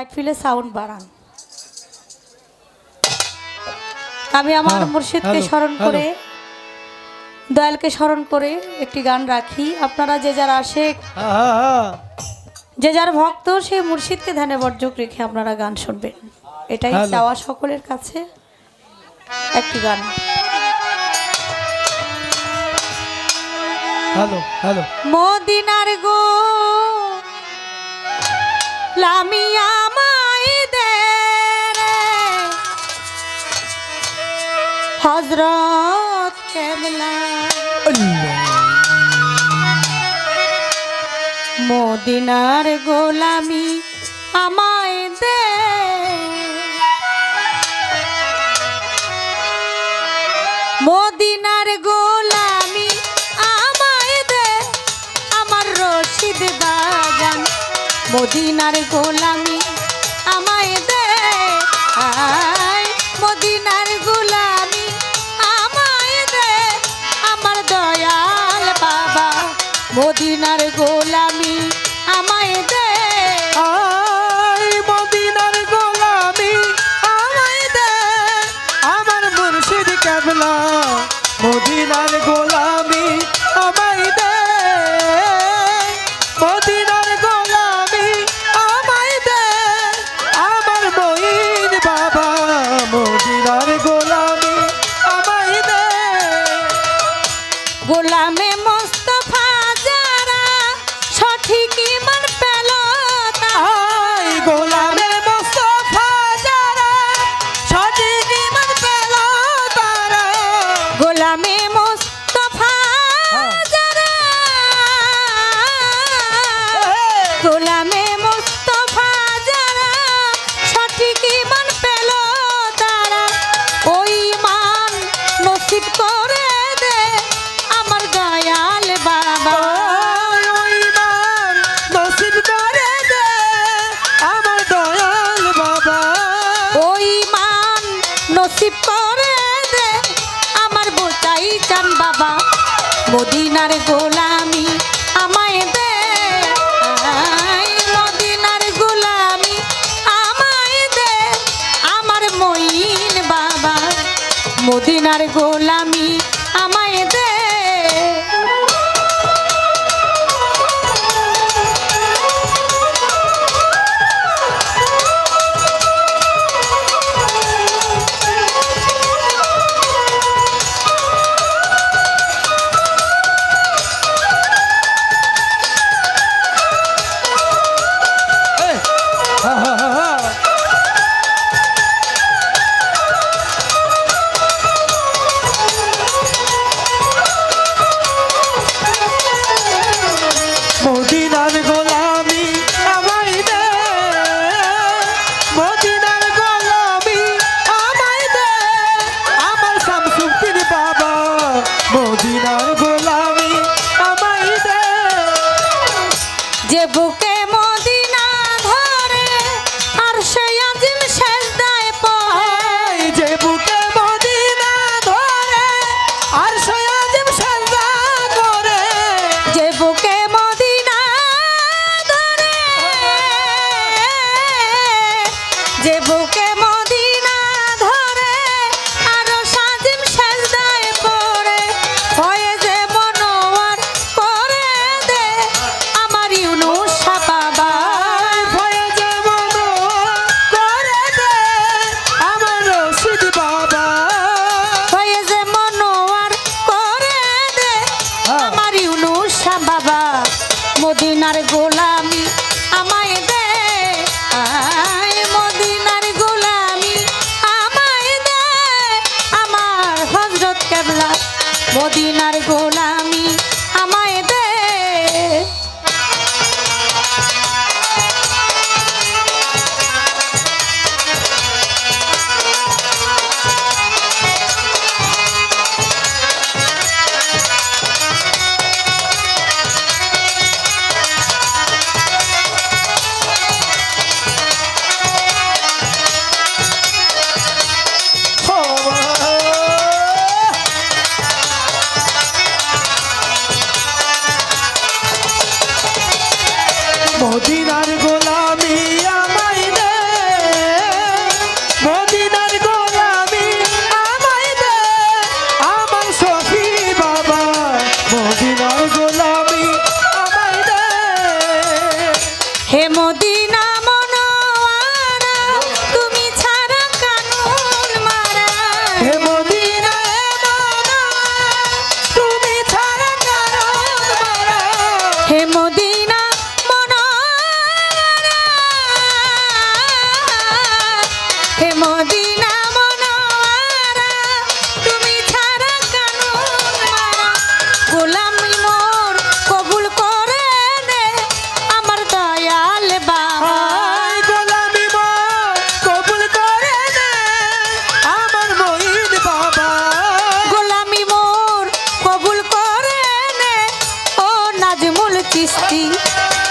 Side ফিলে sound বাড়ান। আমি আমার মুর্শিদকে স্মরণ করে দয়ালকে স্মরণ করে একটি গান রাখি। আপনারা যে যারা আসে হ্যাঁ হ্যাঁ হ্যাঁ। যে যার ভক্ত সেই মুর্শিদকে ধ্যানে বর্জক রেখে আপনারা গান শুনবেন। এটাই চাওয়া সকলের কাছে একটি গান। Hello hello. মদিনার গো লামিয়া হজরত কেবলা। মদিনার গোলামি আমায় দে। মদিনার গোলামি আমায় দে। আমার রশিদ বাগান, মদিনার গোলামি মদিনার গোলামি আমায় দে। আই মদিনার গোলামি আমায় দে। আমার মুর্শিদ কেবলা মদিনার গোলামি আমায় দে। মদিনার গোলামি আমায় দে। আমার মঈন বাবা মদিনার গোলামি আমায় দে। গোলামে নসিব করে দে আমার বাবা। মদিনার গোলামি আমায় দে। মদিনার গোলামি আমায় দে, আমার মইন বাবা। মদিনার গোলামি গোলা মদিনার গোলামি আমায় দে। মদিনার গোলামি আমায় দে। আমার সফি বাবা, মদিনার গোলামি আমায় দে। হে মদিনা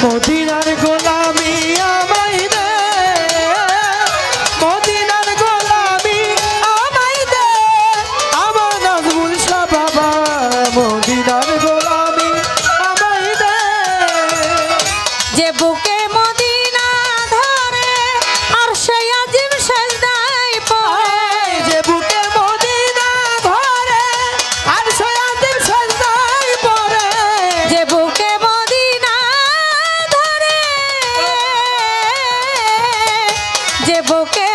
conta. বুকে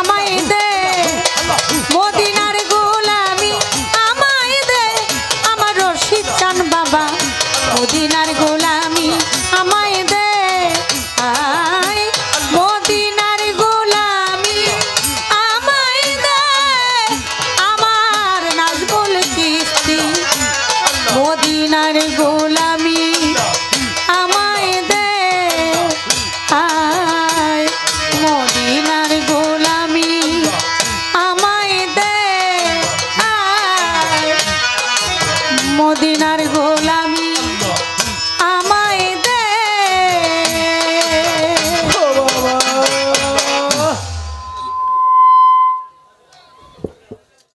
আমায় দে। মদিনার গোলামি আমায় দে। আমার রশিদ চান বাবা মদিনার ordinary.